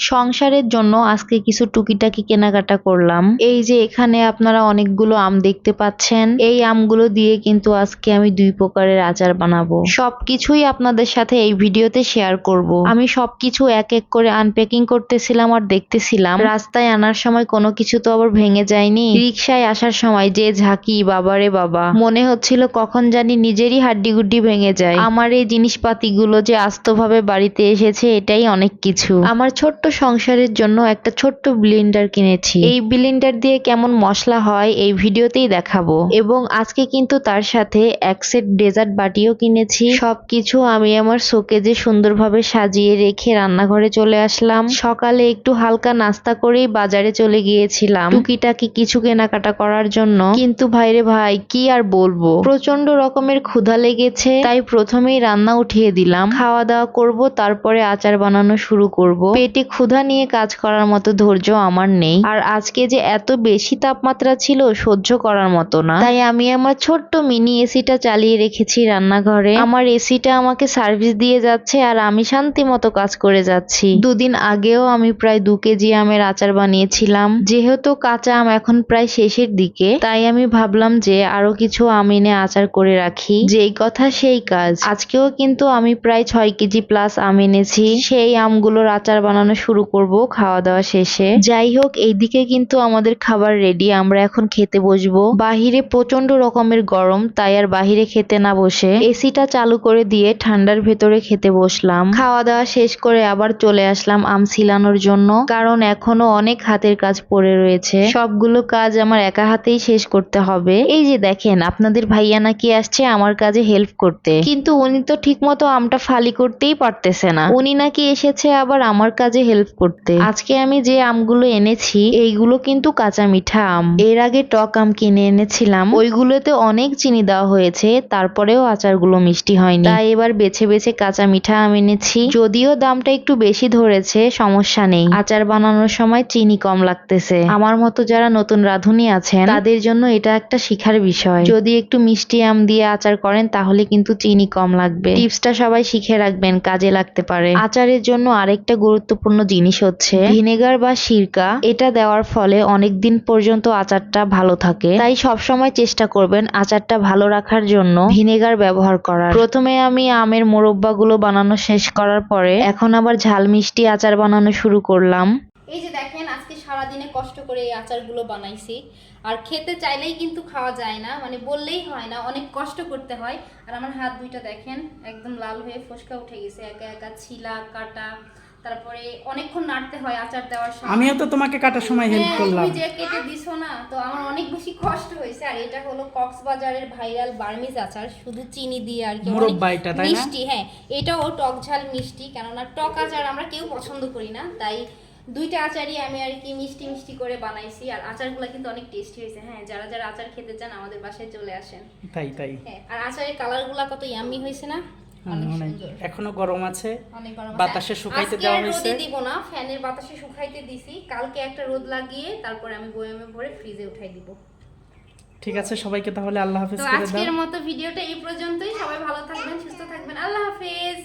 সংসারের জন্য আজকে কিছু টুকিটাকি কেনাকাটা করলাম। এই যে এখানে আপনারা অনেকগুলো আম দেখতে পাচ্ছেন। এই আমগুলো দিয়ে কিন্তু আজকে আমি দুই প্রকারের আচার বানাবো। সবকিছুই আপনাদের সাথে এই ভিডিওতে শেয়ার করব। আমি সবকিছু এক এক করে আনপ্যাকিং করতেছিলাম আর দেখতেছিলাম। রাস্তায় আনার সময় কোনো কিছু তো আবার ভেঙে যায়নি। রিক্সায় আসার সময় যে ঝাঁকি, বাবারে বাবা। মনে হচ্ছিল কখন জানি নিজেরই হাড্ডি গুড্ডি ভেঙে যায়। আমার এই জিনিসপাতিগুলো যে আস্তভাবে বাড়িতে এসেছে, এটাই অনেক কিছু। আমার ছোট্ট সংসারের জন্য একটা ছোট্ট ব্লেন্ডার কিনেছি। এই ব্লেন্ডার দিয়ে কেমন মশলা হয় এই ভিডিওতেই দেখাবো। এবং আজকে কিন্তু তার সাথে এক সেট ডেজার্ট বাটিও কিনেছি। সবকিছু আমি আমার শোকেজে সুন্দরভাবে সাজিয়ে রেখে রান্নাঘরে চলে আসলাম। সকালে একটু হালকা নাস্তা করেই বাজারে চলে গিয়েছিলাম টুকিটাকি কিছু কেনাকাটা করার জন্য। কিন্তু ভাইরে ভাই, কি আর বলব? প্রচণ্ড রকমের ক্ষুধা লেগেছে, তাই প্রথমেই রান্না উঠিয়ে দিলাম। খাওয়া দাওয়া করব, তারপরে আচার বানানো শুরু করব। পেটে ক্ষুধা নিয়ে কাজ করার মতো ধৈর্য আমার নেই। আর আজকে যে এত বেশি তাপমাত্রা ছিল, সহ্য করার মতো না। তাই আমি আমার ছোট্ট মিনি এসিটা চালিয়ে রেখেছি রান্নাঘরে। আমার এসিটা আমাকে সার্ভিস দিয়ে যাচ্ছে আর আমি শান্তি মতো কাজ করে যাচ্ছি। দুদিন আগেও আমি প্রায় দু কেজি আমের আচার বানিয়েছিলাম। যেহেতু কাঁচা আম এখন প্রায় শেষের দিকে, তাই আমি ভাবলাম যে আরও কিছু আম এনে আচার করে রাখি। যেই কথা সেই কাজ। আজকেও কিন্তু আমি প্রায় ছয় কেজি প্লাস আম এনেছি। সেই আমগুলোর আচার বানানো শুরু করব খাওয়া দাওয়া শেষে। যাই হোক এইদিকে কিন্তু আমাদের খাবার রেডি আমরা এখন খেতে বসবো। বাহিরে প্রচণ্ড রকমের গরম, তাই আর বাহিরে খেতে না বসে। এসিটা চালু করে দিয়ে ঠান্ডার ভেতরে খেতে বসলাম। খাওয়া দাওয়া শেষ করে আবার চলে আসলাম আম ছিলানোর জন্য, কারণ এখনও অনেক হাতের কাজ পড়ে রয়েছে। সবগুলো কাজ আমার একা হাতেই শেষ করতে হবে। এই যে দেখেন, আপনাদের ভাইয়া নাকি আসছে আমার কাজে হেল্প করতে। কিন্তু উনি তো ঠিক মতো আমটা ফালি করতেই পারতেছে না। উনি নাকি এসেছে আবার আমার কাজে হেল্প করতে। আজকে আমি যে আমগুলো এনেছি, এইগুলো কিন্তু কাঁচা মিঠা আম। এর আগে টক আম কিনে এনেছিলাম। ওইগুলোতে অনেক চিনি দেওয়া হয়েছে, তারপরেও আচারগুলো মিষ্টি হয়নি। তাই এবার বেছে বেছে কাঁচা মিঠা আম এনেছি। যদিও দামটা একটু বেশি ধরেছে, সমস্যা নেই। আচার বানানোর সময় চিনি কম লাগতেছে। আমার মতো যারা নতুন রাঁধুনি আছেন, তাদের জন্য এটা একটা শিখার বিষয়। যদি একটু মিষ্টি আম দিয়ে আচার করেন, তাহলে কিন্তু চিনি কম লাগবে। টিপসটা সবাই শিখে রাখবেন, কাজে লাগতে পারে। আচারের জন্য আরেকটা গুরুত্বপূর্ণ জিনিস হচ্ছে। ভিনেগার বা সিরকা, এটা দেওয়ার ফলে অনেক দিন পর্যন্ত আচারটা ভালো থাকে। তাই সবসময় চেষ্টা করবেন আচারটা ভালো রাখার জন্য ভিনেগার ব্যবহার করার। প্রথমে আমি আমের মোরব্বাগুলো বানানো শেষ করার পরে এখন আবার ঝাল মিষ্টি আচার বানানো শুরু করলাম। এই যে দেখেন, আজকে সারাদিনে কষ্ট করে এই আচারগুলো বানাইছি। আর খেতে চাইলেই কিন্তু খাওয়া যায় না মানে বললেই হয় না, অনেক কষ্ট করতে হয়। আর আমার হাত দুইটা দেখেন, একদম লাল হয়ে ফসকা উঠে গেছে, একা একা ছিলা, কাটা। তারপরে অনেকক্ষণ নাড়তে হয় আচার দেওয়ার সময়। আমিও তো তোমাকে কাটার সময় হেল্প হ্যাঁ, করলাম। তুমি যে কেটে দিছো না তো আমার অনেক বেশি কষ্ট হয়েছে। আর এটা হলো কক্সবাজারের ভাইরাল বার্মিজ আচার শুধু চিনি দিয়ে আর কি অনেক মুরব্বা এটা, তাই না? মিষ্টি হ্যাঁ এটাও টক ঝাল মিষ্টি কেননা টক আচার আমরা কেউ পছন্দ করি না। তাই দুইটা আচারই আমি আর কি মিষ্টি মিষ্টি করে বানাইছি আর আচারগুলো কিন্তু অনেক টেস্টি হয়েছে। হ্যাঁ যারা যারা আচার খেতে চান আমাদের বাসায় চলে আসেন। তাই তাই। হ্যাঁ আর আচারের কালারগুলো কত ইয়াম্মি হয়েছে না? এখনও গরম আছে। বাতাসে শুকাইতে দেওয়া হয়েছে। দিব না ফ্যানের বাতাসে শুকাইতে দিছি। কালকে একটা রোদ লাগিয়ে তারপরে আমি বয়ামে ভরে ফ্রিজে উঠাই দিব। ঠিক আছে সবাইকে তাহলে আল্লাহ হাফেজ করে দাও। আজকের মতো ভিডিওটা এই পর্যন্তই। সবাই ভালো থাকবেন সুস্থ থাকবেন। আল্লাহ হাফেজ।